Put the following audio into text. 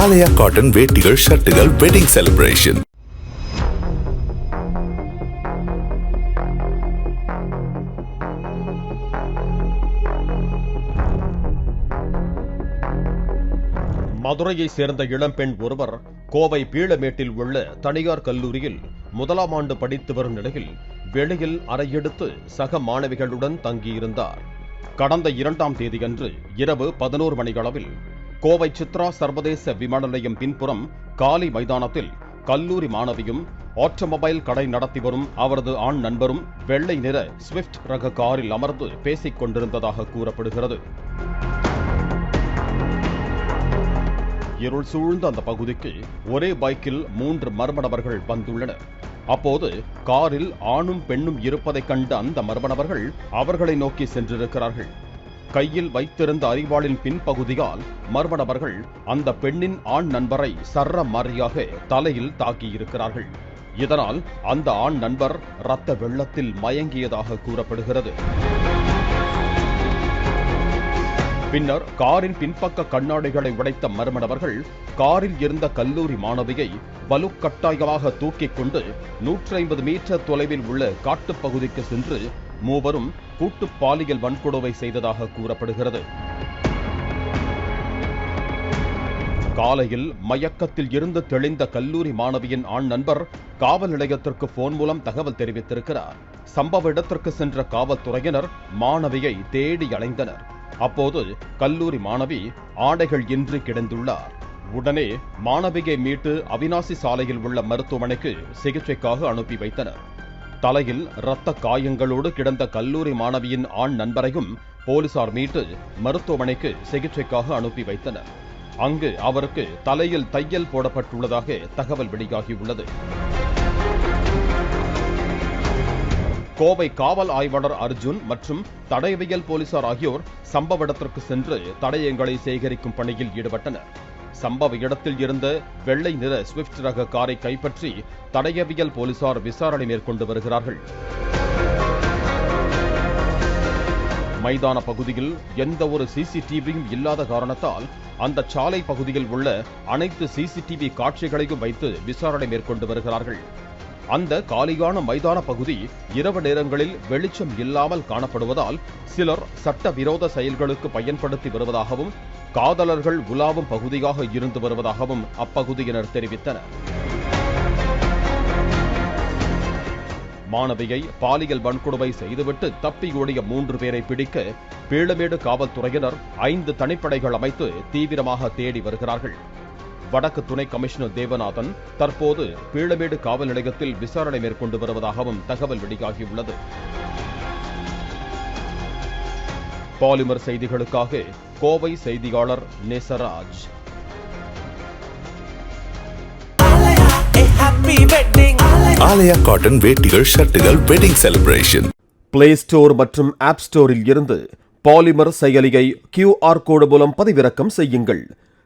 ஆலயா cotton வேட்டிகள் ஷர்ட்டுகள் wedding celebration மதுரையை சேர்ந்த இளம்பெண் ஒருவர் கோவை பீளமேட்டில் உள்ள தனியார் கல்லூரியில் முதலாம் ஆண்டு படித்து வரும் நிலையில் வெளியில் அறையெடுத்து சக மாணவிகளுடன் தங்கியிருந்தார். கடந்த இரண்டாம் தேதியன்று இரவு பதினோரு மணியளவில் கோவை சித்ரா சர்வதேச விமான நிலையம் பின்புறம் காலி மைதானத்தில் கல்லூரி மாணவியும் ஆட்டோமொபைல் கடை நடத்தி வரும் அவரது ஆண் நண்பரும் வெள்ளை நிற ஸ்விஃப்ட் ரக காரில் அமர்ந்து பேசிக் கொண்டிருந்ததாக கூறப்படுகிறது. இருள் சூழ்ந்த அந்த பகுதிக்கு ஒரே பைக்கில் மூன்று மர்ம நபர்கள் வந்துள்ளனர். அப்போது காரில் ஆணும் பெண்ணும் இருப்பதைக் கண்ட அந்த மர்ம நபர்கள் அவர்களை நோக்கி சென்றிருக்கிறார்கள். கையில் வைத்திருந்த அறிவாளின் பின்பகுதியால் மர்ம நபர்கள் அந்த பெண்ணின் ஆண் நண்பரை சர்ற மாறியாக தலையில் தாக்கியிருக்கிறார்கள். இதனால் அந்த ஆண் நண்பர் இரத்த வெள்ளத்தில் மயங்கியதாக கூறப்படுகிறது. பின்னர் காரின் பின்பக்க கண்ணாடிகளை உடைத்த மர்ம நபர்கள் காரில் இருந்த கல்லூரி மாணவியை வலுக்கட்டாயமாக தூக்கிக் கொண்டு நூற்றி ஐம்பது மீட்டர் தொலைவில் உள்ள காட்டுப்பகுதிக்கு சென்று மூவரும் கூட்டு பாலியல் வன்கொடுமை செய்ததாக கூறப்படுகிறது. காலையில் மயக்கத்தில் இருந்து தெளிந்த கல்லூரி மாணவியின் ஆண் நண்பர் காவல் நிலையத்திற்கு போன் மூலம் தகவல் தெரிவித்திருக்கிறார். சம்பவ இடத்திற்கு சென்ற காவல்துறையினர் மாணவியை தேடி அலைந்தனர். அப்போது கல்லூரி மாணவி ஆடைகள் இன்றி கிடந்துள்ளார். உடனே மாணவியை மீட்டு அவினாசி சாலையில் உள்ள மருத்துவமனைக்கு சிகிச்சைக்காக அனுப்பி வைத்தனர். தலையில் இரத்த காயங்களோடு கிடந்த கல்லூரி மாணவியின் ஆண் நண்பரையும் போலீசார் மீட்டு மருத்துவமனைக்கு சிகிச்சைக்காக அனுப்பி வைத்தனர். அங்கு அவருக்கு தலையில் தையல் போடப்பட்டுள்ளதாக தகவல் வெளியாகியுள்ளது. கோவை காவல் ஆய்வாளர் அர்ஜுன் மற்றும் தடயவியல் போலீசார் ஆகியோர் சம்பவ இடத்திற்கு சென்று தடயங்களை சேகரிக்கும் பணியில் ஈடுபட்டனர். சம்பவ இடத்தில் இருந்த வெள்ளை நிற ஸ்விஃப்ட் ரக காரை கைப்பற்றி தடயவியல் போலீசார் விசாரணை மேற்கொண்டு வருகிறார்கள். மைதான பகுதியில் எந்த ஒரு சிசிடிவியும் இல்லாத காரணத்தால் அந்த சாலை பகுதியில் உள்ள அனைத்து சிசிடிவி காட்சிகளையும் வைத்து விசாரணை மேற்கொண்டு வருகிறார்கள். அந்த காலியான மைதான பகுதி இரவு நேரங்களில் வெளிச்சம் இல்லாமல் காணப்படுவதால் சிலர் சட்டவிரோத செயல்களுக்கு பயன்படுத்தி வருவதாகவும் காதலர்கள் உலாவும் பகுதியாக இருந்து வருவதாகவும் அப்பகுதியினர் தெரிவித்தனர். மாணவியை பாலியல் வன்கொடுமை செய்துவிட்டு தப்பியோடிய மூன்று பேரை பிடிக்க பீளமேடு காவல்துறையினர் ஐந்து தனிப்படைகள் அமைத்து தீவிரமாக தேடி வருகிறார்கள். வடக்கு துணை கமிஷனர் தேவநாதன் தற்போது பீளமேடு காவல் நிலையத்தில் விசாரணை மேற்கொண்டு வருவதாகவும் தகவல் வெளியாகியுள்ளது. பாலிமர் செய்திகளுக்காக கோவை செய்தியாளர் நேசராஜ். ஆலயா காட்டன் வேட்டிகள் ஷர்ட்டுகள் வெட்டிங் செலிப்ரேஷன் பிளே ஸ்டோர் மற்றும் ஆப் ஸ்டோரில் இருந்து பாலிமர் செயலியை கியூஆர் கோடு மூலம் பதிவிறக்கம் செய்யுங்கள்.